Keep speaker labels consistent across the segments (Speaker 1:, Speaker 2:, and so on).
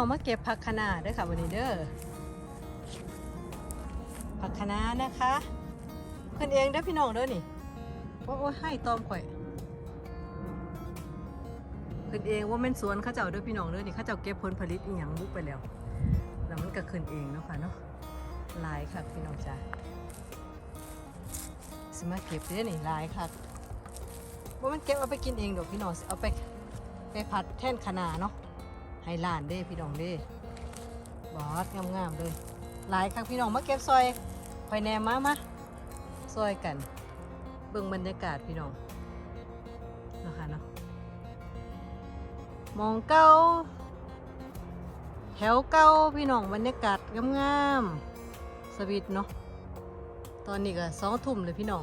Speaker 1: น้องมาเก็บผักคะน้าด้อค่ะวันนี้เด้อผักคะน้านะคะขึ้นเองเด้อพี่น้องเด้อนี่โอ้ให้ตอมข่อยขึ้นเองว่าแม่นสวนเข้าเจ้าเด้อพี่น้องเด้อนี่เข้าเจ้าเก็บผลผลิตอีหยังบุกไปแล้วแล้วมันก็ขึ้นเองเนาะค่ะเนาะลายค่ะพี่น้องจ้าสิมาเก็บเด้อนี่ลายค่ะว่ามันเก็บเอาไปกินเองดอกพี่น้องเอาไปไปผัดแท่นคะน้าเนาะ ให้หลานเด้พี่น้องเด้บอสงามๆเลยหลายครั้งพี่น้องมาเก็บซอยคอยแนมมามาซอยกัน เบิ่งบรรยากาศพี่น้องนะคะเนาะมองเก้า แถวเก้าพี่น้องบรรยากาศงามๆสวีทเนาะตอนนี้ก็สองทุ่มเลยพี่น้อง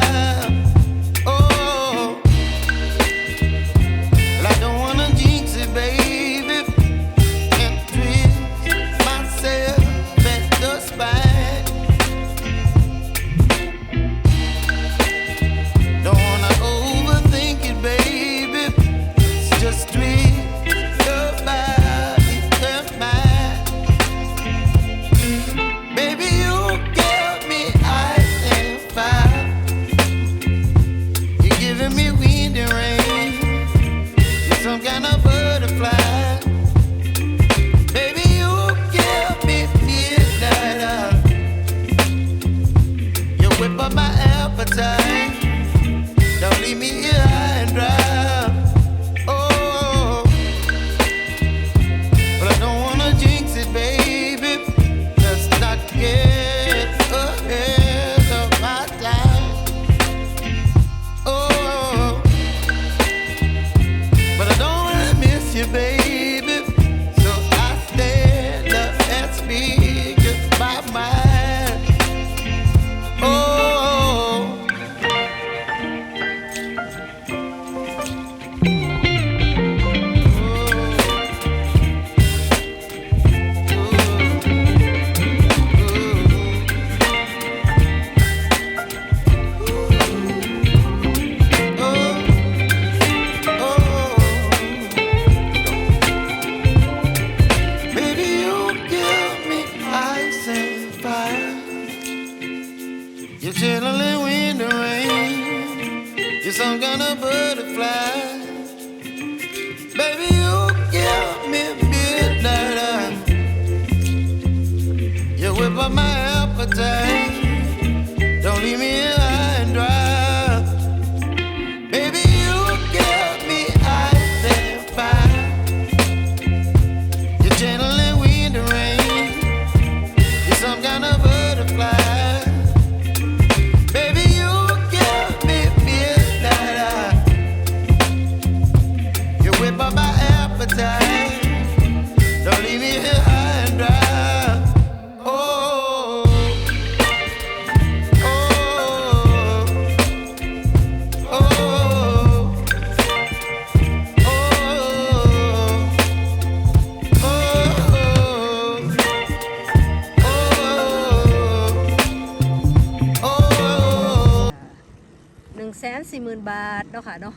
Speaker 1: 1แสนสี่หมื่นบาทเนาะค่ะเนาะ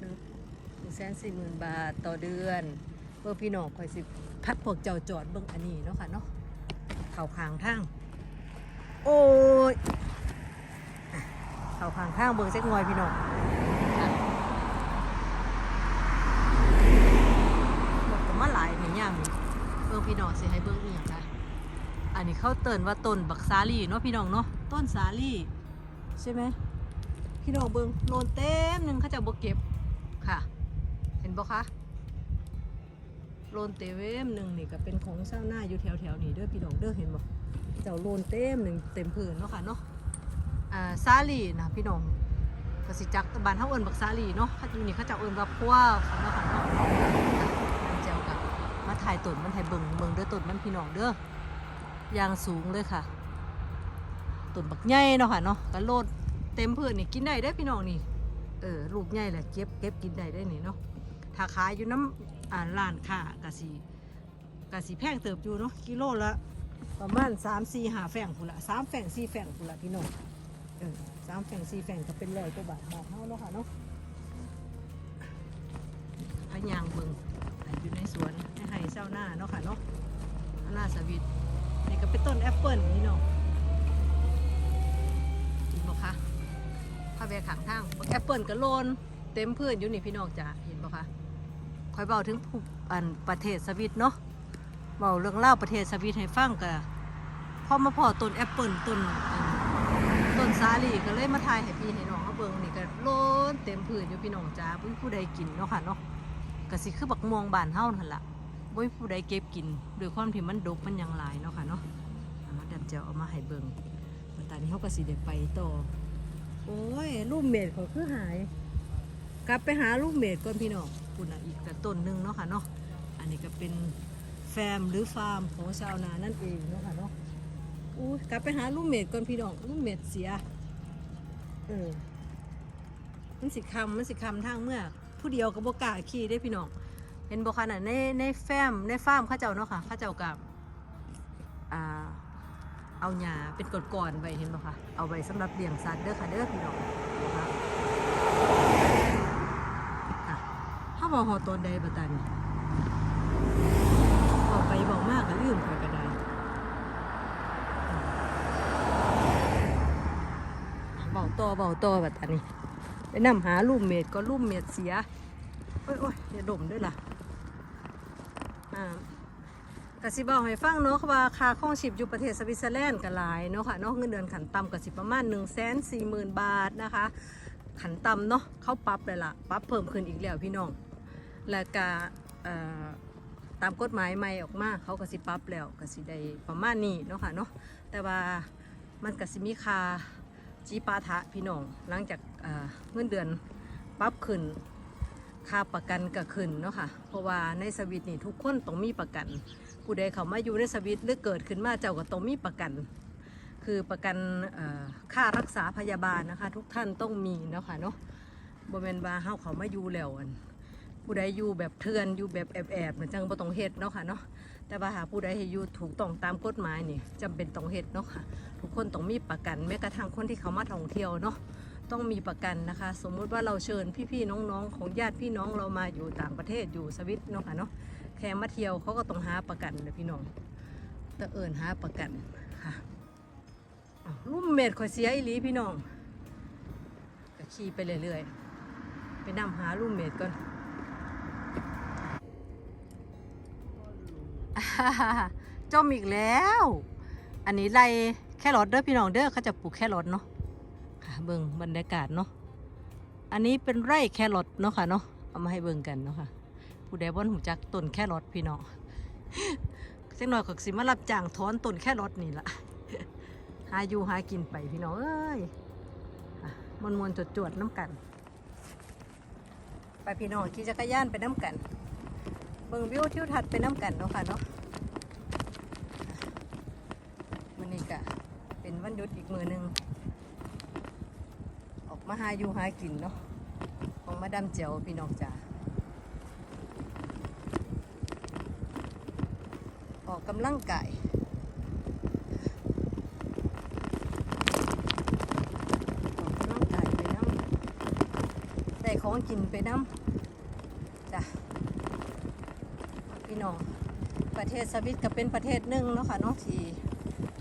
Speaker 1: หนึ่งแสนสี่หมื่นบาทต่อเดือนเพื่อพี่น้องคอยสิพักพวกเจ้าจอดเบื้องอันนี้เนาะค่ะเนาะเข่าคางทาง โอ้ยเข่าคางทางเบื้องเซ็กงอยพี่น้องมาหลายเห็นย่ามเบื้องพี่น้องสิให้เบื้องอีกนะอันนี้เขาเตือนว่าต้นบักซาลี่เนาะพี่น้องเนาะต้นซาลี่ ใช่ไหมพี่น้องเบิงโลนเต็มหนึ่งเขาจะบกเก็บค่ะ เห็นบ่คะโลนเต็มหนึ่งนี่ก็เป็นของเจ้าหน้าอยู่แถวแถวๆนี้เด้อพี่น้องเด้อเห็นบ่เจ้าโลนเต็มหนึ่งเต็มพื้นเนาะค่ะเนาะอ่าซาลีนะพี่น้องกสิจักบานเฮาเอิ้นบักซาลีเนาะเขาอยู่นี่เขาจะเอิ้นว่าพัวเนาะค่ะเนาะมันเจ้ากับมาถ่ายต้นมันให้เบิงเบิงเด้อต้นมันพี่น้องเด้อยางสูงเลยค่ะ ต้นบักใหญ่เนาะค่ะเนาะก็โลดเต็มพื้นนี่กินได้ได้พี่น้องนี่เออลูกใหญ่แหละเก็บเก็บกินได้ได้นี่เนาะถ้าขายอยู่น้ำอ่าร้านค้ากะสีกะสีแพงเติบอยู่เนาะกิโลละประมาณ3 4 5แฝงพุ่นละ3แฝง4แฝงพุ่นละพี่น้องเออ3แฝง4แฝงก็เป็นร้อยกว่าบาทบาทเฮาเนาะค่ะเนาะพะยางเบิงอยู่ในสวนในไร่เจ้าหน้าเนาะค่ะเนาะอาณาสวิตนี่ก็เป็นต้นแอปเปิลพี่เน้องาแวขางทางแอปเปิลก็โลนเต็มพื้นอยู่นี่พี่น้องจ๋าเห็นบอกคะคอยเบาถึงผู้อันประเทศสวิตเนาะเบาเรื่องเล่าประเทศสวิตให้ฟังก็พอมาพอต้นแอปเปิลต้นต้นสาลีก็เลยมาทายให้พี่ให้น้องเขาเบิ่งนี่ก็โลนเต็มพื้นอยู่พี่น้องจ๋าบ่มีผู้ใดกินเนาะค่ะเนาะก็สิคือบักม่วงบานเฮานั่นละบ่มีผู้ใดเก็บกินด้วยความที่มันดกมันยังหลายเนาะค่ะเนาะมาดับเจียวเอามาให้เบิ่งตอนนี้เขาก็สิเด็ไปต่อ โอ้ยรูปเมดเขาคือหาย กลับไปหารูปเมดก่อนพี่น้องคุณอะอีกแต่ต้นหนึ่งเนาะค่ะเนาะอันนี้ก็เป็นแฟมหรือฟาร์มของชาวนานั่นเองเนาะค่ะเนาะอู้ยกลับไปหารูปเมดก่อนพี่น้องรูปเมดเสียเออมันสิคำมันสิคำทางเมื่อ ผู้เดียวกับบกาขี่ได้พี่น้องเห็นบอกขนาดในในแฟมในฟาร์มข้าเจ้าเนาะค่ะข้าเจ้ากับอ่า เอาหญ้าเป็นก้อนๆไว้เห็นบ่คะเอาไว้สำหรับเลี้ยงสัตว์เด้อค่ะเด้อพี่น้องนะคะอะถ้าบอกหอตอนใดบ่ตันบอกไปบอกมากก็ลืมไปก็ได้เบาต่อเบาต่อบ่ตันนี่ไปนำหาลูกเม็ดก็ลูกเม็ดเสีย โอ้ยโอ้ยอย่าดมด้วยล่ะอ่า กสิบอกให้ฟังเนาะว่าค่าครองชีพอยู่ประเทศสวิตเซอร์แลนด์ก็หลายเนาะค่ะเนาะเงินเดือนขันต่ำกสิประมาณ1นึ่งแสนสี่หมื่นบาทนะคะ ขันต่ำเนาะเขาปรับเลยล่ะปรับเพิ่มขึ้นอีกแล้วพี่น้อง แล้วก็ตามกฎหมายใหม่ออกมาเขาก็สิปรับแล้วกสิได้ประมาณนี้เนาะค่ะเนาะแต่ว่ามันกสิมีค่าจีปาถะพี่น้องหลังจากเอ่อเงินเดือนปรับขึ้นค่าประกันก็ขึ้นเนาะค่ะเพราะว่าในสวิตนี่ทุกคนต้องมีประกัน ผู้ใดเขามาอยู่ในสวิตหรือเกิดขึ้นมาเจ้าก็ต้องมีประกัน คือประกันค่ารักษาพยาบาลนะคะ ทุกท่านต้องมีนะคะเนาะบ่แม่นว่าเฮาเขามาอยู่แล้วอันผู้ใดอยู่แบบเถื่อนอยู่แบบแอบๆมันจังบ่ต้องเฮ็ดเนาะค่ะเนาะแต่ว่าหาผู้ใดให้อยู่ถูกต้องตามกฎหมายนี่จำเป็นต้องเฮ็ดเนาะค่ะทุกคนต้องมีประกันแม้กระทั่งคนที่เขามาท่องเที่ยวเนาะต้องมีประกันนะคะ สมมุติว่าเราเชิญพี่ๆน้องๆ ของญาติพี่น้องเรามาอยู่ต่างประเทศอยู่สวิตเนาะค่ะเนาะ แค่มาเที่ยวเขาก็ต้องหาประกันเลยพี่น้องแต่เอิญหาประกันค่ะอ้าวลุ่มเม็ดข่อยเสียอีหลีพี่น้องก็ขี่ไปเรื่อยๆไปนำหาลุ่มเม็ดก่อนจมอีกแล้ว อันนี้ไรแค่รถเด้อพี่น้องเด้อเขาจะปลูกแค่รถเนาะค่ะเบิ่งบรรยากาศเนาะอันนี้เป็นไร่แครอทเนาะค่ะเนาะเอามาให้เบิ่งกันเนาะค่ะ ผู้ใดบ่หูจักต้นแครอทพี่น้องจักหน่อยก็สิมารับจ้างถอนต้นแครอทนี่ล่ะหาอยู่หากินไปพี่น้องเอ้ยอะมวนๆจวดๆน้ำกัน ไปพี่น้องขี่จักรยานไปน้ำกันเบิ่งวิวทิวทัศน์ไปน้ำกันเนาะค่ะเนาะมันนี่กะเป็นวันหยุดอีกมือหนึ่งออกมาหาอยู่หากินเนาะของมาดามเจียวพี่น้องจ๋าออ กกำลังกายออกกำลังกายไปน้ำได้ของกินไปน้ำจ้ะพี่น้องประเทศสวิตก็เป็นประเทศหนึ่งเนาะค่ะเนาะที่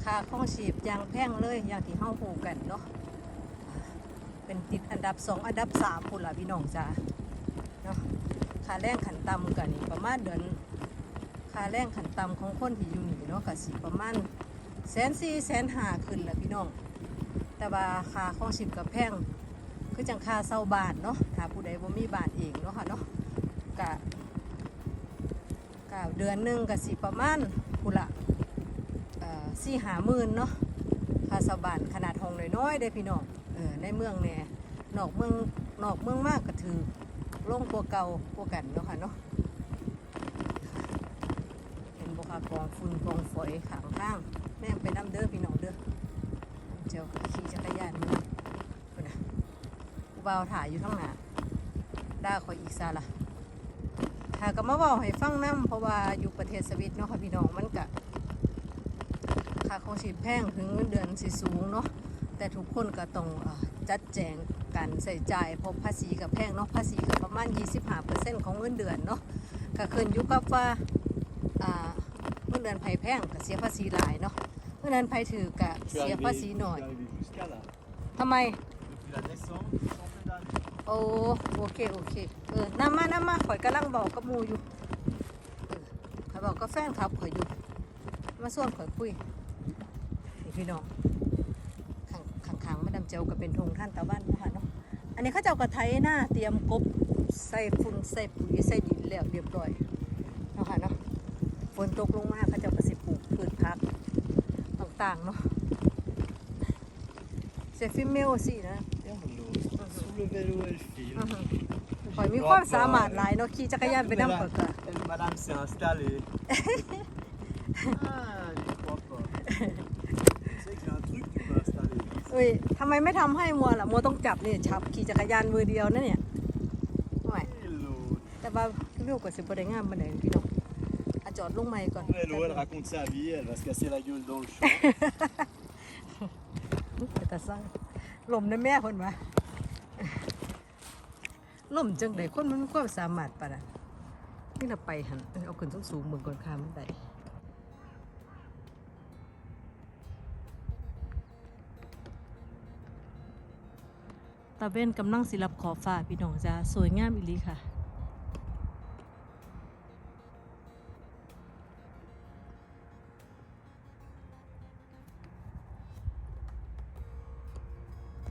Speaker 1: ค่าข้องชีพอย่างแพงเลยอย่างที่เฮาฮู้กันเนาะเป็นติดอันดับสองอันดับสามพุ่นล่ะพี่น้องจ้าเนาะค่าแรงขันต่ำกันนี่ประมาณเดือน ค่าแรงขันต่ำของคนที่อยู่นี่เนาะก็สิประมาณแสนสี่แสนห้าขึ้นละพี่น้อง แต่ว่าค่าของชีพก็แพงคือจังค่าเช่าบานเนาะถ้าผู้ใดบ่มีบานเองเนาะค่ะเนาะก็ก็เดือนหนึ่งก็สิประมาณพุละสี่หาหมื่นเนาะค่าสบานขนาดห้องน้อยๆได้พี่น้องเออในเมืองเนี่ยนอกเมืองนอกเมืองมากก็ถือลงกว่าเก่ากว่ากันเนาะค่ะเนาะ กากองฝุ่นกองฝอยขางข้างแม่งไปน้ำเด้อพี่น้องเด้อเจ้าขี่จักรยานมาพุ่นนะกูเบาวถ่ายอยู่ทั้งหน้าด่าคอยอีกซาละค่ะก็มาบอกให้ฟังน้ำเพราะว่าอยู่ประเทศสวิตเนาะค่ะพี่น้องมันก็ค่าของชีพแพงถึงเงินเดือนสิสูงเนาะแต่ทุกคนก็ต้องจัดแจงการใส่จ่ายเพราะภาษีกับแพงเนาะภาษีก็ประมาณ 25%ของเงินเดือนเนาะก็ขึ้นอยู่กับว่าอ่า เงินเดือนไผ่แพงก็เสียภาษีหลายเนาะเงินเดือนไผ่ถือก็เสียภาษีหน่อยทำไมโอ้โอเคโอเคเออน้ำมาน้ำมาข่อยกำลังบอกกับหมูอยู่เออข่อยบอกกับแฟนครับข่อยอยู่มาส่วนข่อยคุยพี่น้องข้างข้างมาดาเจียวก็เป็นธงท่านตะวันเนาะค่ะเนาะอันนี้เขาเจ้าก็ไถหน้าเตรียมกบใส่ฝุ่นใส่ปุ๋ยใส่ดินแล้วเรียบร้อยเนาะค่ะเนาะฝนตกลงมาก ต่างๆเนาะเซฟิเมลสินะ
Speaker 2: Regarde l'eau. Sous le vélo, elle file.
Speaker 1: อือฮึข่อยมีความสามารถหลายเนาะขี่จักรยานไปนำข่อยก็
Speaker 2: Elle, madame s'est installée. ah, j'y crois pas. tu sais qu'il y a un truc que tu peux installer.
Speaker 1: เอ้ยทำไมไม่ทำให้มัวล่ะมัวต้องจับนี่ชับขี่จักรยานมือเดียวนะเนี่ยไม่
Speaker 2: Hello.
Speaker 1: แต่ว่าวิวก็สิบ่ได้งามปานใดพี่น้องอะ จอดลงใหม่ก่อน
Speaker 2: Hello, elle raconte sa vie, elle va se casser la gueule dans le champ.
Speaker 1: แต่สร้างลมในแม่เพิ่นว่าลมจังไดคนมันมีความสามารถปานนั้นนี่เราไปหั่นเออเอาขึ้นสูงๆเบิ่งก่อนค่ะมันได้ตาเว้นกำลังสิรับขอบฟ้าพี่น้องจ้าสวยงามอีหลีค่ะ